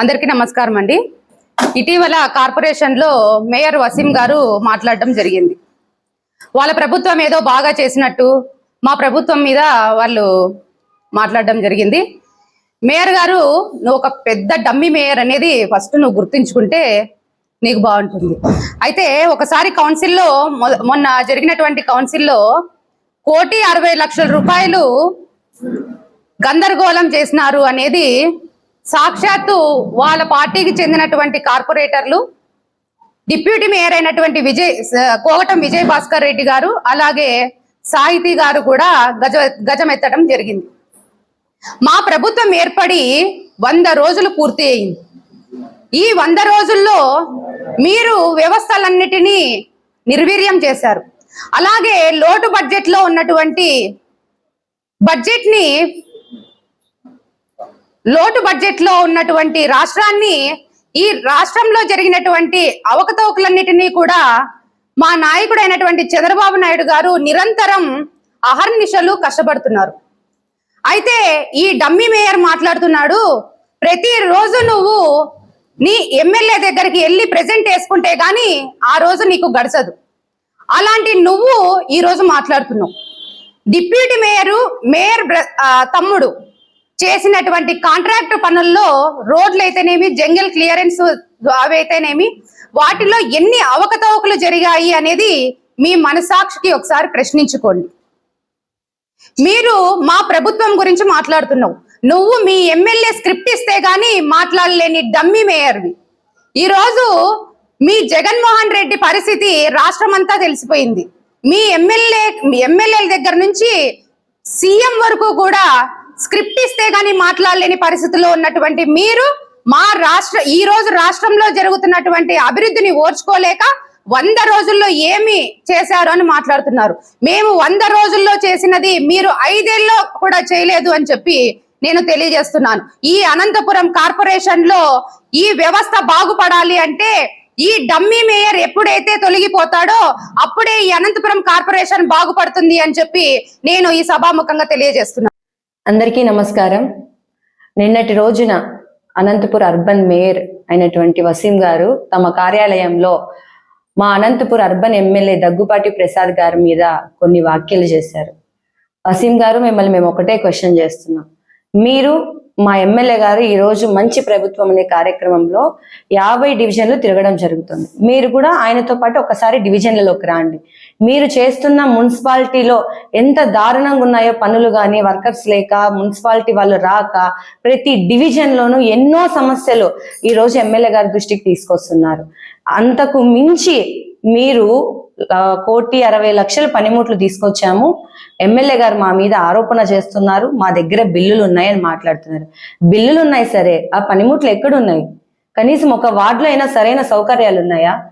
అందరికీ నమస్కారం అండి. ఇటీవల కార్పొరేషన్లో మేయర్ వసీం గారు మాట్లాడడం జరిగింది. వాళ్ళ ప్రభుత్వం ఏదో బాగా చేసినట్టు మా ప్రభుత్వం మీద వాళ్ళు మాట్లాడడం జరిగింది. మేయర్ గారు నువ్వు ఒక పెద్ద డమ్మి మేయర్ అనేది ఫస్ట్ నువ్వు గుర్తుంచుకుంటే నీకు బాగుంటుంది. అయితే ఒకసారి కౌన్సిల్లో మొన్న జరిగినటువంటి కౌన్సిల్లో కోటి అరవై లక్షల రూపాయలు గందరగోళం చేసినారు అనేది సాక్షాత్తు వాళ్ళ పార్టీకి చెందినటువంటి కార్పొరేటర్లు డిప్యూటీ మేయర్ అయినటువంటి విజయ్ కోగటం విజయ్ భాస్కర్ రెడ్డి గారు అలాగే సాహితీ గారు కూడా గజ గజమెత్తడం జరిగింది. మా ప్రభుత్వం ఏర్పడి వంద రోజులు పూర్తి అయింది. ఈ వంద రోజుల్లో మీరు వ్యవస్థలన్నిటినీ నిర్వీర్యం చేశారు. అలాగే లోటు బడ్జెట్లో ఉన్నటువంటి బడ్జెట్ని లోటు బడ్జెట్లో ఉన్నటువంటి రాష్ట్రాన్ని ఈ రాష్ట్రంలో జరిగినటువంటి అవకతవకలన్నిటినీ కూడా మా నాయకుడైనటువంటి చంద్రబాబు నాయుడు గారు నిరంతరం అహర్నిశలు కష్టపడుతున్నారు. అయితే ఈ డమ్మీ మేయర్ మాట్లాడుతున్నాడు ప్రతిరోజు నువ్వు నీ ఎమ్మెల్యే దగ్గరికి వెళ్ళి ప్రజెంట్ వేసుకుంటే గాని ఆ రోజు నీకు గడచదు అలాంటి నువ్వు ఈరోజు మాట్లాడుతున్నావు. డిప్యూటీ మేయరు మేయర్ బ్ర- తమ్ముడు చేసినటువంటి కాంట్రాక్ట్ పనుల్లో రోడ్లు అయితేనేమి జంగిల్ క్లియరెన్స్ అవి అయితేనేమి వాటిలో ఎన్ని అవకతవకలు జరిగాయి అనేది మీ మనసాక్షికి ఒకసారి ప్రశ్నించుకోండి. మీరు మా ప్రభుత్వం గురించి మాట్లాడుతున్నావు. నువ్వు మీ ఎమ్మెల్యే స్క్రిప్ట్ ఇస్తే గాని మాట్లాడలేని డమ్మీ మేయర్వి. ఈరోజు మీ జగన్మోహన్ రెడ్డి పరిస్థితి రాష్ట్రం అంతా తెలిసిపోయింది. మీ ఎమ్మెల్యే మీ ఎమ్మెల్యేల దగ్గర నుంచి సీఎం వరకు కూడా స్క్రిప్ట్ ఇస్తే గానీ మాట్లాడలేని పరిస్థితిలో ఉన్నటువంటి మీరు మా రాష్ట్ర ఈ రోజు రాష్ట్రంలో జరుగుతున్నటువంటి అభివృద్ధిని ఓర్చుకోలేక వంద రోజుల్లో ఏమి చేశారు అని మాట్లాడుతున్నారు. మేము వంద రోజుల్లో చేసినది మీరు ఐదేళ్ళలో కూడా చేయలేదు అని చెప్పి నేను తెలియజేస్తున్నాను. ఈ అనంతపురం కార్పొరేషన్లో ఈ వ్యవస్థ బాగుపడాలి అంటే ఈ డమ్మీ మేయర్ ఎప్పుడైతే తొలగిపోతాడో అప్పుడే ఈ అనంతపురం కార్పొరేషన్ బాగుపడుతుంది అని చెప్పి నేను ఈ సభాముఖంగా తెలియజేస్తున్నాను అందరికీ నమస్కారం. నిన్నటి రోజున అనంతపుర్ అర్బన్ మేయర్ అయినటువంటి వసీం గారు తమ కార్యాలయంలో మా అనంతపుర్ అర్బన్ ఎమ్మెల్యే దగ్గుపాటి ప్రసాద్ గారి మీద కొన్ని వ్యాఖ్యలు చేశారు. వసీం గారు మిమ్మల్ని మేము ఒకటే క్వశ్చన్ చేస్తున్నాం. మీరు మా ఎమ్మెల్యే గారు ఈరోజు మంచి ప్రభుత్వం అనే కార్యక్రమంలో యాభై డివిజన్లు తిరగడం జరుగుతుంది. మీరు కూడా ఆయనతో పాటు ఒకసారి డివిజన్లలోకి రాండి. మీరు చేస్తున్న మున్సిపాలిటీలో ఎంత దారుణంగా ఉన్నాయో పనులు కానీ వర్కర్స్ లేక మున్సిపాలిటీ వాళ్ళు రాక ప్రతి డివిజన్లోనూ ఎన్నో సమస్యలు ఈ రోజు ఎమ్మెల్యే గారి దృష్టికి తీసుకొస్తున్నారు. అంతకు మించి మీరు కోటి అరవై లక్షల పనిముట్లు తీసుకొచ్చాము. ఎమ్మెల్యే గారు మా మీద ఆరోపణ చేస్తున్నారు. మా దగ్గర బిల్లులు ఉన్నాయి అని మాట్లాడుతున్నారు. బిల్లులు ఉన్నాయి సరే ఆ పనిముట్లు ఎక్కడున్నాయి? కనీసం ఒక వార్డులో అయినా సరైన సౌకర్యాలు ఉన్నాయా?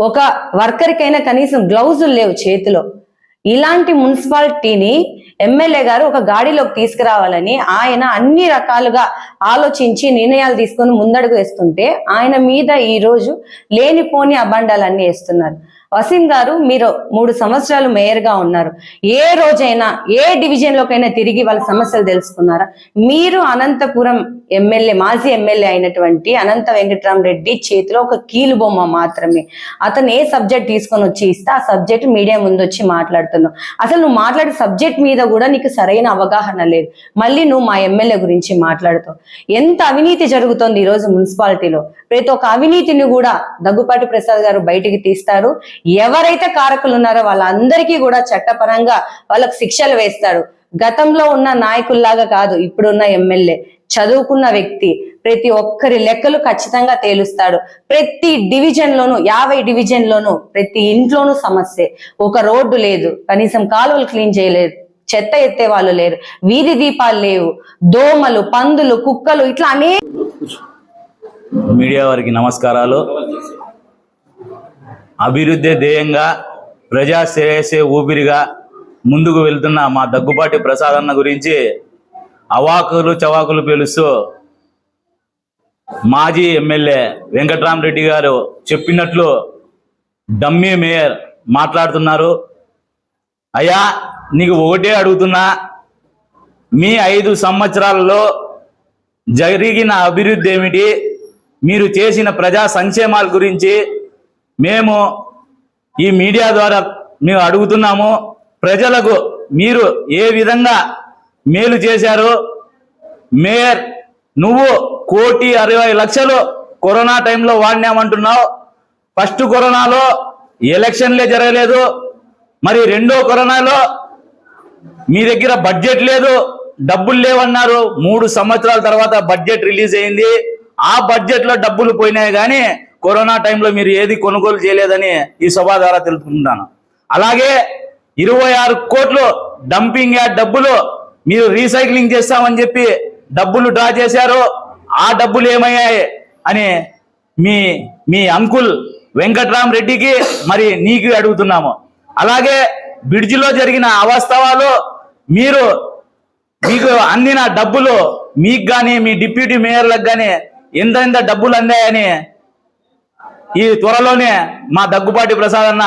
ఒక వర్కర్కైనా కనీసం గ్లౌజులు లేవు చేతిలో. ఇలాంటి మున్సిపాలిటీని ఎమ్మెల్యే గారు ఒక గాడిలోకి తీసుకురావాలని ఆయన అన్ని రకాలుగా ఆలోచించి నిర్ణయాలు తీసుకొని ముందడుగు వేస్తుంటే ఆయన మీద ఈ రోజు లేనిపోని అబండాలన్నీ వేస్తున్నారు. వసీం గారు మీరు మూడు సంవత్సరాలు మేయర్గా ఉన్నారు. ఏ రోజైనా ఏ డివిజన్ లోకైనా తిరిగి వాళ్ళ సమస్యలు తెలుసుకున్నారా? మీరు అనంతపురం ఎమ్మెల్యే మాజీ ఎమ్మెల్యే అయినటువంటి అనంత వెంకటరామరెడ్డి చేతిలో ఒక కీలు బొమ్మ మాత్రమే. అతను ఏ సబ్జెక్ట్ తీసుకొని వచ్చి ఇస్తే ఆ సబ్జెక్ట్ మీడియా ముందు వచ్చి మాట్లాడుతున్నావు. అసలు నువ్వు మాట్లాడే సబ్జెక్ట్ మీద కూడా నీకు సరైన అవగాహన లేదు. మళ్ళీ నువ్వు మా ఎమ్మెల్యే గురించి మాట్లాడుతావు. ఎంత అవినీతి జరుగుతోంది ఈరోజు మున్సిపాలిటీలో? ప్రతి ఒక్క అవినీతిని కూడా దగ్గుపాటి ప్రసాద్ గారు బయటికి తీస్తారు ఎవరైతే కారకులు ఉన్నారో వాళ్ళందరికీ కూడా చట్టపరంగా వాళ్ళకు శిక్షలు వేస్తాడు. గతంలో ఉన్న నాయకుల్లాగా కాదు ఇప్పుడున్న ఎమ్మెల్యే. చదువుకున్న వ్యక్తి ప్రతి ఒక్కరి లెక్కలు ఖచ్చితంగా తేలుస్తాడు. ప్రతి డివిజన్ లోను యాభై డివిజన్ లోను ప్రతి ఇంట్లోనూ సమస్య. ఒక రోడ్డు లేదు కనీసం కాలువలు క్లీన్ చేయలేదు చెత్త ఎత్తే వాళ్ళు లేరు వీధి దీపాలు లేవు దోమలు పందులు కుక్కలు ఇట్లా అనే మీడియా వారికి నమస్కారాలు. అభివృద్ధి ధ్యేయంగా ప్రజా శ్రేయసే ఊపిరిగా ముందుకు వెళ్తున్న మా దగ్గుపాటి ప్రసాదన్న గురించి అవాకులు చవాకులు పేలుస్తూ మాజీ ఎమ్మెల్యే వెంకట్రామరెడ్డి గారు చెప్పినట్లు డమ్మీ మేయర్ మాట్లాడుతున్నారు. అయ్యా నీకు ఒకటే అడుగుతున్నా. మీ ఐదు సంవత్సరాలలో జరిగిన అభివృద్ధి ఏమిటి? మీరు చేసిన ప్రజా సంక్షేమాల గురించి మేము ఈ మీడియా ద్వారా మేము అడుగుతున్నాము ప్రజలకు మీరు ఏ విధంగా మేలు చేశారు మేయర్ నువ్వు కోటి అరవై లక్షలు కరోనా టైంలో వాడినామంటున్నావు. ఫస్ట్ కరోనాలో ఎలక్షన్లే జరగలేదు. మరి రెండో కరోనాలో మీ దగ్గర బడ్జెట్ లేదు డబ్బులు లేవన్నారు. మూడు సంవత్సరాల తర్వాత బడ్జెట్ రిలీజ్ అయింది. ఆ బడ్జెట్లో డబ్బులు పోయినాయి కానీ కరోనా టైంలో మీరు ఏది కొనుగోలు చేయలేదని ఈ సభ ద్వారా తెలుపుకుంటున్నాను. అలాగే ఇరవై ఆరు కోట్లు డంపింగ్ యాడ్ డబ్బులు మీరు రీసైక్లింగ్ చేస్తామని చెప్పి డబ్బులు డ్రా చేశారు. ఆ డబ్బులు ఏమయ్యాయి అని మీ మీ అంకుల్ వెంకట్రామ్ రెడ్డికి మరి నీకు అడుగుతున్నాము. అలాగే బ్రిడ్జిలో జరిగిన అవాస్తవాలు మీరు మీకు అందిన డబ్బులు మీకు కానీ మీ డిప్యూటీ మేయర్లకు కానీ ఎంత ఎంత డబ్బులు అందాయని ఈ త్వరలోనే మా దగ్గుపాటి ప్రసాద్ అన్న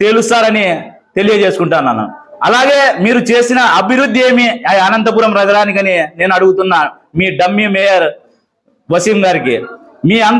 తేలుస్తారని తెలియజేసుకుంటాను అలాగే మీరు చేసిన అభివృద్ధి ఏమి అనంతపురం నగరానికని నేను అడుగుతున్నా మీ డమ్మీ మేయర్ వసీం గారికి. మీ అంత